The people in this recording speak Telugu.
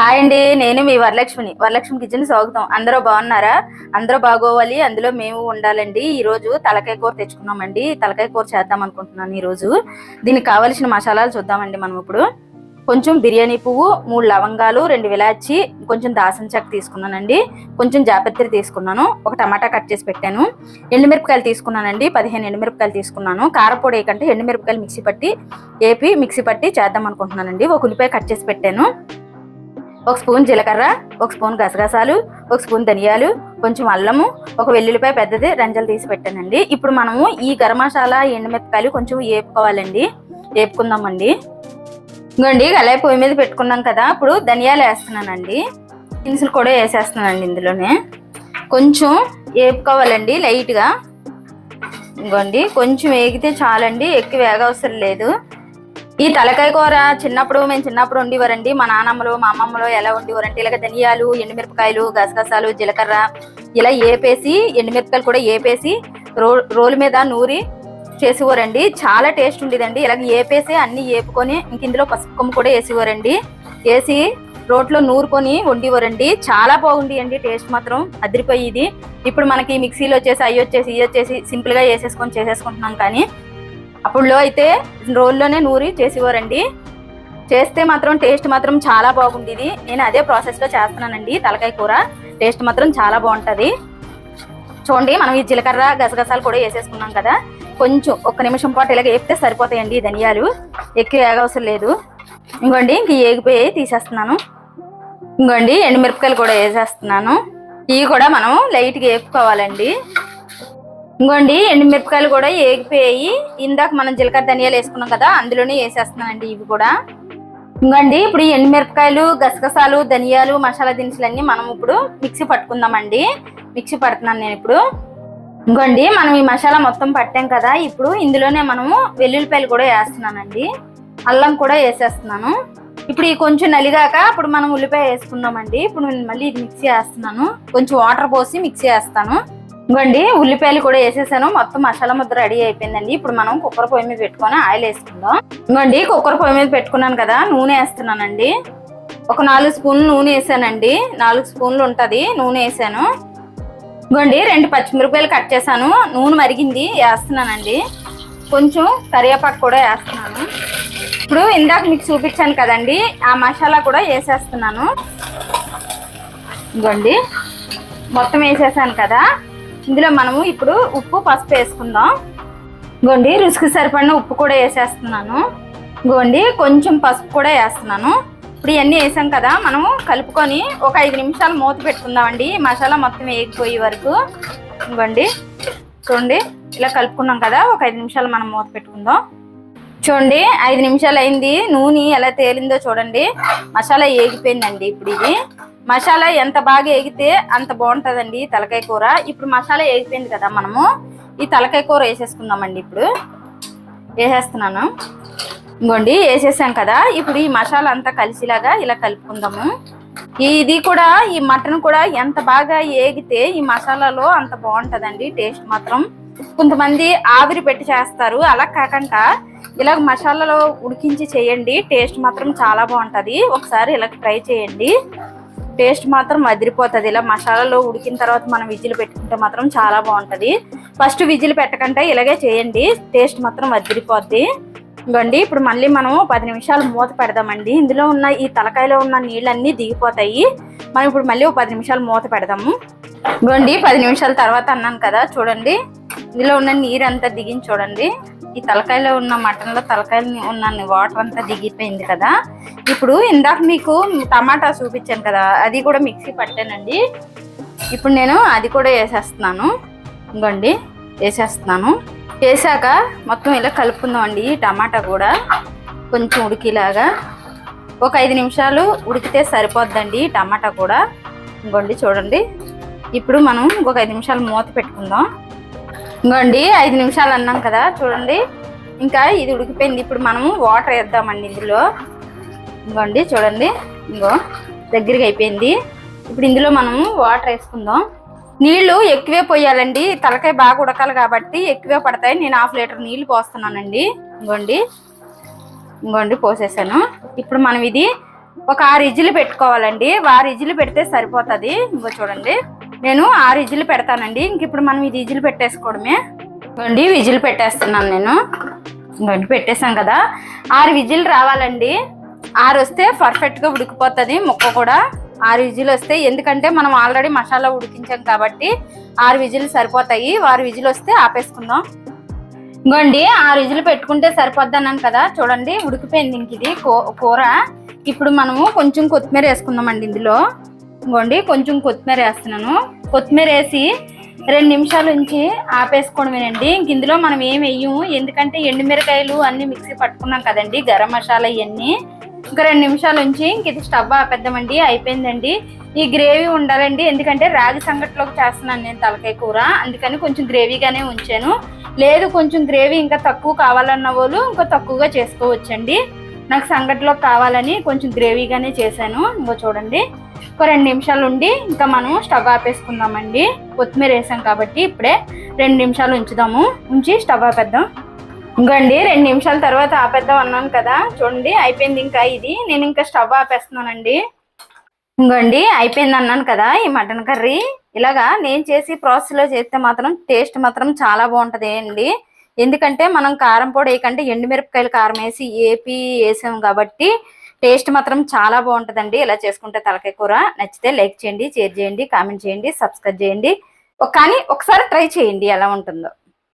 హాయ్ అండి. నేను మీ వరలక్ష్మిని. వరలక్ష్మి కిచెన్ స్వాగతం. అందరూ బాగున్నారా? అందరూ బాగోవాలి. అందులో మేము ఉండాలండి. ఈరోజు తలకాయ కూర తెచ్చుకున్నామండి. తలకాయ కూర చేద్దాం అనుకుంటున్నాను ఈరోజు దీనికి కావలసిన మసాలాలు చూద్దామండి మనం ఇప్పుడు. కొంచెం బిర్యానీ పువ్వు మూడు లవంగాలు రెండు విలాచి కొంచెం దాసం చెక్క తీసుకున్నానండి. కొంచెం జాపత్రి తీసుకున్నాను. ఒక టమాటా కట్ చేసి పెట్టాను. ఎండుమిరపకాయలు తీసుకున్నానండి. పదిహేను ఎండుమిరపకాయలు తీసుకున్నాను. కారపొడి వేయకంటే ఎండుమిరపకాయలు మిక్సీ పట్టి ఏపి మిక్సీ పట్టి చేద్దాం అనుకుంటున్నానండి. ఒక ఉల్లిపాయ కట్ చేసి పెట్టాను. ఒక స్పూన్ జీలకర్ర ఒక స్పూన్ గసగసాలు ఒక స్పూన్ ధనియాలు కొంచెం అల్లము ఒక వెల్లుల్లిపాయ పెద్దది రంజలు తీసి పెట్టానండి. ఇప్పుడు మనము ఈ గరం మసాలా ఎండుమిరపకాయలు కొంచెం వేపుకోవాలండి వేపుకుందామండి ఇంకోండి కళాయి పొయ్యి మీద పెట్టుకున్నాం కదా ఇప్పుడు ధనియాలు వేస్తున్నానండి. దినుసులు కూడా వేసేస్తున్నానండి ఇందులోనే. కొంచెం వేపుకోవాలండి లైట్గా. ఇంకోండి కొంచెం వేగితే చాలండి ఎక్కువ వేగ అవసరం లేదు. ఈ తలకాయ కూర చిన్నప్పుడు మేము చిన్నప్పుడు వండివారండి. మా నాన్నమ్మలు మా అమ్మమ్మలు ఎలా వండివారంటే ఇలాగ ధనియాలు ఎండుమిరపకాయలు గసగసాలు జీలకర్ర ఇలా ఏపేసి ఎండుమిరపకాయలు కూడా ఏపేసి రో రోలు మీద నూరి చేసేవారండి. చాలా టేస్ట్ ఉండేదండి. ఇలాగ ఏపేసి అన్ని ఏపుకొని ఇంక ఇందులో పసుపు కొమ్ము కూడా వేసేవారండి. వేసి రోట్లో నూరుకొని వండివారండి. చాలా బాగుండేయండి టేస్ట్ మాత్రం. అదిరిపోయేది. ఇప్పుడు మనకి మిక్సీలో వచ్చేసి అవి వచ్చేసి ఇవి వచ్చేసి సింపుల్గా వేసేసుకొని చేసేసుకుంటున్నాం కానీ అప్పుడులో అయితే రోల్లోనే నూరి చేసేవారండి. చేస్తే మాత్రం టేస్ట్ మాత్రం చాలా బాగుండేది. నేను అదే ప్రాసెస్లో చేస్తున్నానండి తలకాయ కూర. టేస్ట్ మాత్రం చాలా బాగుంటుంది. చూడండి మనం ఈ జీలకర్ర గసగసాలు కూడా వేసేసుకున్నాం కదా. కొంచెం ఒక్క నిమిషం పాటు ఇలాగ వేపితే సరిపోతాయండి ఈ ధనియాలు. ఎక్కువ ఏగవసరం లేదు. ఇంకోండి ఇంక ఏగిపోయి తీసేస్తున్నాను. ఇంకోండి ఎండుమిరపకాయలు కూడా వేసేస్తున్నాను. ఇవి కూడా మనం లైట్గా వేపుకోవాలండి. ఇంకోండి ఎండుమిరపకాయలు కూడా ఏగిపోయాయి. ఇందాక మనం జీలకర్ర ధనియాలు వేసుకున్నాం కదా అందులోనే వేసేస్తున్నానండి ఇవి కూడా. ఇంకోండి ఇప్పుడు ఈ ఎండుమిరపకాయలు గసగసాలు ధనియాలు మసాలా దినుసులన్నీ మనం ఇప్పుడు మిక్సీ పట్టుకుందామండి. మిక్సీ పడుతున్నాను నేను ఇప్పుడు. ఇంకోండి మనం ఈ మసాలా మొత్తం పట్టాం కదా ఇప్పుడు ఇందులోనే మనము వెల్లుల్లిపాయలు కూడా వేస్తున్నానండి. అల్లం కూడా వేసేస్తున్నాను. ఇప్పుడు ఈ కొంచెం నలిగాక ఇప్పుడు మనం ఉల్లిపాయ వేసుకున్నామండి ఇప్పుడు నేను మళ్ళీ ఇది మిక్సీ వేస్తున్నాను. కొంచెం వాటర్ పోసి మిక్సీ వేస్తాను. ఇంకోండి ఉల్లిపాయలు కూడా వేసేసాను. మొత్తం మసాలా ముద్ద రెడీ అయిపోయిందండి. ఇప్పుడు మనం కుక్కర్ పొయ్యి మీద పెట్టుకొని ఆయిల్ వేసుకుందాం. ఇంకోండి కుక్కర్ పొయ్యి మీద పెట్టుకున్నాను కదా నూనె వేస్తున్నానండి. ఒక నాలుగు స్పూన్లు నూనె వేసానండి. నాలుగు స్పూన్లు ఉంటుంది నూనె వేసాను. ఇంకోండి రెండు పచ్చిమిరపకాయలు కట్ చేశాను. నూనె మరిగింది వేస్తున్నానండి. కొంచెం కరివేపాకు కూడా వేస్తున్నాను. ఇప్పుడు ఇందాక మీకు చూపించాను కదండి ఆ మసాలా కూడా వేసేస్తున్నాను. ఇదిగోండి మొత్తం వేసేసాను కదా. ఇందులో మనము ఇప్పుడు ఉప్పు పసుపు వేసుకుందాం. గోండి రుచికి సరిపడిన ఉప్పు కూడా వేసేస్తున్నాను. గోండి కొంచెం పసుపు కూడా వేస్తున్నాను. ఇప్పుడు ఇవన్నీ వేసాం కదా మనము కలుపుకొని ఒక ఐదు నిమిషాలు మూత పెట్టుకుందామండి. మసాలా మొత్తం వేగిపోయే వరకు. ఇవ్వండి చూడండి ఇలా కలుపుకున్నాం కదా ఒక ఐదు నిమిషాలు మనం మూత పెట్టుకుందాం. చూడండి ఐదు నిమిషాలు అయింది. నూనె ఎలా తేలిందో చూడండి. మసాలా ఏగిపోయిందండి ఇప్పుడు ఇది. మసాలా ఎంత బాగా ఎగితే అంత బాగుంటుందండి తలకాయ కూర. ఇప్పుడు మసాలా ఎగిపోయింది కదా మనము. ఈ తలకాయ కూర వేసేసుకుందామండి ఇప్పుడు. వేసేస్తున్నాను. ఇంకోండి వేసేసాం కదా. ఇప్పుడు ఈ మసాలా అంతా కలిసిలాగా ఇలా కలుపుకుందాము. ఇది కూడా ఈ మటన్ కూడా ఎంత బాగా ఏగితే ఈ మసాలాలో అంత బాగుంటుందండి టేస్ట్ మాత్రం. కొంతమంది ఆవిరి పెట్టి చేస్తారు. అలా కాకుండా ఇలా మసాలాలో ఉడికించి చేయండి. టేస్ట్ మాత్రం చాలా బాగుంటుంది. ఒకసారి ఇలా ట్రై చేయండి. టేస్ట్ మాత్రం అదిరిపోతుంది. ఇలా మసాలాలో ఉడికిన తర్వాత మనం విజిల్ పెట్టుకుంటే మాత్రం చాలా బాగుంటుంది. ఫస్ట్ విజిల్ పెట్టకుండా ఇలాగే చేయండి. టేస్ట్ మాత్రం అదిరిపోద్ది. ఇవ్వండి ఇప్పుడు మళ్ళీ మనం పది నిమిషాలు మూత పెడదామండి. ఇందులో ఉన్న ఈ తలకాయలో ఉన్న నీళ్ళన్నీ దిగిపోతాయి. మనం ఇప్పుడు మళ్ళీ ఒక పది నిమిషాలు మూత పెడదాము. ఇవ్వండి పది నిమిషాల తర్వాత అన్నాను కదా చూడండి. ఇందులో ఉన్న నీరు అంతా దిగింది చూడండి. ఈ తలకాయలో ఉన్న మటన్లో తలకాయలు ఉన్న వాటర్ అంతా దిగిపోయింది కదా. ఇప్పుడు ఇందాక మీకు టమాటా చూపించాను కదా అది కూడా మిక్సీ పట్టానండి. ఇప్పుడు నేను అది కూడా వేసేస్తున్నాను. ఇంకోండి వేసేస్తున్నాను. వేసాక మొత్తం ఇలా కలుపుకుందాం అండి ఈ టమాటా కూడా. కొంచెం ఉడికిలాగా. ఒక ఐదు నిమిషాలు ఉడికితే సరిపోద్దండి టమాటా కూడా. ఇంకోండి చూడండి. ఇప్పుడు మనం ఒక ఐదు నిమిషాలు మూత పెట్టుకుందాం. ఇంకోండి ఐదు నిమిషాలు అన్నాం కదా చూడండి. ఇంకా ఇది ఉడికిపోయింది. ఇప్పుడు మనము వాటర్ వేద్దామండి ఇందులో. ఇంకోండి చూడండి. ఇంకో దగ్గరికి అయిపోయింది. ఇప్పుడు ఇందులో మనము వాటర్ వేసుకుందాం. నీళ్ళు ఎక్కువే పోయాలండి. తలకాయ బాగా ఉడకాలి కాబట్టి ఎక్కువే పడతాయి. నేను హాఫ్ లీటర్ నీళ్ళు పోస్తున్నానండి. ఇంకోండి ఇంకోండి పోసేసాను. ఇప్పుడు మనం ఇది ఒక ఆరు ఇజ్జులు పెట్టుకోవాలండి. ఆరు ఇజ్జులు పెడితే సరిపోతుంది. ఇంకో చూడండి. నేను ఆరు ఇజ్జులు పెడతానండి. ఇంక ఇప్పుడు మనం ఇది ఇజ్జులు పెట్టేసుకోవడమే. ఇదిగోండి విజిల్ పెట్టేస్తున్నాను నేను. ఇదిగోండి పెట్టేసాం కదా. ఆరు విజిల్ రావాలండి. ఆరు వస్తే పర్ఫెక్ట్గా ఉడికిపోతుంది. ముక్క కూడా ఆరు విజిల్ వస్తే ఎందుకంటే మనం ఆల్రెడీ మసాలా ఉడికించాం కాబట్టి ఆరు విజిల్ సరిపోతాయి. ఆరు విజిల్ వస్తే ఆపేసుకుందాం. ఇంకోండి ఆరు విజిల్ పెట్టుకుంటే సరిపోద్ది అన్నాను కదా. చూడండి ఉడికిపోయింది ఇంక ఇది కూ- కూర. ఇప్పుడు మనము కొంచెం కొత్తిమీర వేసుకుందామండి ఇందులో. ఇంకోండి కొంచెం కొత్తిమీర వేస్తున్నాను. కొత్తిమీర వేసి రెండు నిమిషాల నుంచి ఆపేసుకోవడమేనండి ఇంక ఇందులో మనం ఏం వేయము? ఎందుకంటే ఎండుమిరకాయలు అన్ని మిక్సీ పట్టుకున్నాం కదండి గరం మసాలా ఇవన్నీ. ఇంకా రెండు నిమిషాల నుంచి ఇంక ఇది స్టవ్ ఆపేద్దామండి అయిపోయిందండి. ఈ గ్రేవీ ఉండాలండి ఎందుకంటే రాగి సంగట్లోకి చేస్తున్నాను నేను తలకాయ కూర. అందుకని కొంచెం గ్రేవీగానే ఉంచాను. లేదు కొంచెం గ్రేవీ ఇంకా తక్కువ కావాలన్న వాళ్ళు ఇంకా తక్కువగా చేసుకోవచ్చండి. నాకు సంగట్లో కావాలని కొంచెం గ్రేవీగానే చేశాను. ఇంకో చూడండి. ఒక రెండు నిమిషాలు ఉండి ఇంకా మనం స్టవ్ ఆపేసుకుందామండి. కొత్తిమీర వేసాం కాబట్టి ఇప్పుడే రెండు నిమిషాలు ఉంచుదాము. ఉంచి స్టవ్ ఆపేద్దాం. ఇంకోండి రెండు నిమిషాల తర్వాత ఆపేద్దాం అన్నాను కదా. చూడండి అయిపోయింది ఇంకా ఇది. నేను ఇంకా స్టవ్ ఆపేస్తున్నానండి. ఇంకోండి అయిపోయింది అన్నాను కదా ఈ మటన్ కర్రీ. ఇలాగా నేను చేసి ప్రాసెస్లో చేస్తే మాత్రం టేస్ట్ మాత్రం చాలా బాగుంటుంది అండి ఎందుకంటే మనం కారం పొడి వేయకంటే ఎండుమిరపకాయలు కారం వేసి ఏపి వేసాం కాబట్టి టేస్ట్ మాత్రం చాలా బాగుంటుందండి. ఇలా చేసుకుంటే తలకాయ కూర నచ్చితే లైక్ చేయండి షేర్ చేయండి కామెంట్ చేయండి సబ్స్క్రైబ్ చేయండి. కానీ ఒకసారి ట్రై చేయండి ఎలా ఉంటుందో.